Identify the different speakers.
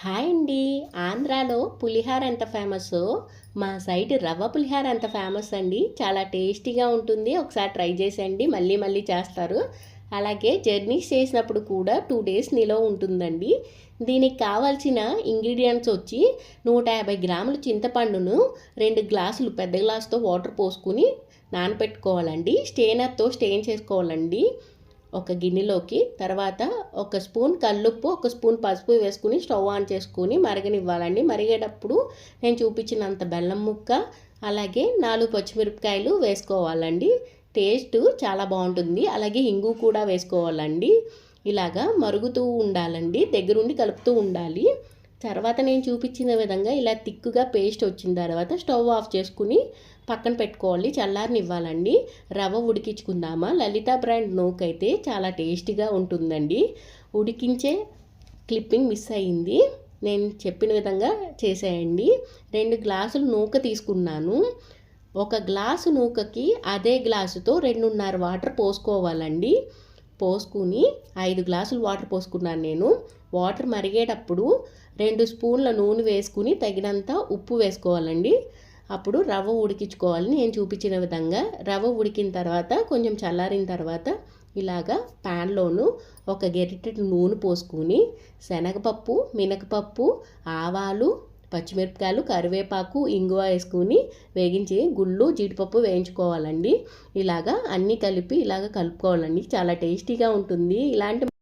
Speaker 1: Hi అండి. ఆంధ్రాలో పులిహార ఎంత ఫేమస్? మా సైడ్ రవ్వ పులిహార ఎంత ఫేమస్ అండి? చాలా టేస్టీగా ఉంటుంది. ఒకసారి ట్రై చేసేయండి. మళ్ళీ మళ్ళీ చేస్తారు. అలాగే జర్నీస్ చేసినప్పుడు కూడా టూ డేస్ నిలవ ఉంటుందండి. దీనికి కావాల్సిన ఇంగ్రీడియంట్స్ వచ్చి నూట యాభై గ్రాముల చింతపండును రెండు గ్లాసులు పెద్ద గ్లాసుతో వాటర్ పోసుకుని నానబెట్టుకోవాలండి స్టేనర్తో స్టెయిన్ చేసుకోవాలండి. ఒక గిన్నెలోకి తర్వాత ఒక స్పూన్ కల్లుప్పు ఒక స్పూన్ పసుపు వేసుకుని స్టవ్ ఆన్ చేసుకుని మరగనివ్వాలండి. మరిగేటప్పుడు నేను చూపించినంత బెల్లం ముక్క అలాగే నాలుగు పచ్చిమిరపకాయలు వేసుకోవాలండి. టేస్ట్ చాలా బాగుంటుంది. అలాగే ఇంగు కూడా వేసుకోవాలండి. ఇలాగా మరుగుతూ ఉండాలండి. దగ్గరుండి కలుపుతూ ఉండాలి. తర్వాత నేను చూపించిన విధంగా ఇలా తిక్కుగా పేస్ట్ వచ్చిన తర్వాత స్టవ్ ఆఫ్ చేసుకుని పక్కన పెట్టుకోవాలి. చల్లారనివ్వాలండి రవ్వ ఉడికించుకుందామా? లలిత బ్రాండ్ నూక్ అయితే చాలా టేస్టీగా ఉంటుందండి. ఉడికించే క్లిప్పింగ్ మిస్ అయింది. నేను చెప్పిన విధంగా చేసేయండి. రెండు గ్లాసులు నూక తీసుకున్నాను. ఒక గ్లాసు నూకకి అదే గ్లాసుతో రెండున్నర వాటర్ పోసుకోవాలండి. పోసుకుని ఐదు గ్లాసులు వాటర్ పోసుకున్నాను నేను. వాటర్ మరిగేటప్పుడు రెండు స్పూన్ల నూనె వేసుకుని తగినంత ఉప్పు వేసుకోవాలండి. అప్పుడు రవ్వ ఉడికించుకోవాలి. నేను చూపించిన విధంగా రవ్వ ఉడికిన తర్వాత కొంచెం చల్లారిన తర్వాత ఇలాగా ప్యాన్లోను ఒక గెరిటెడ్ నూనె పోసుకుని శనగపప్పు మినపప్పు ఆవాలు పచ్చిమిరపకాయలు కరివేపాకు ఇంగువ వేసుకుని వేగించి గుళ్ళు జీడిపప్పు వేయించుకోవాలండి. ఇలాగా అన్నీ కలిపి ఇలాగ కలుపుకోవాలండి. చాలా టేస్టీగా ఉంటుంది. ఇలాంటి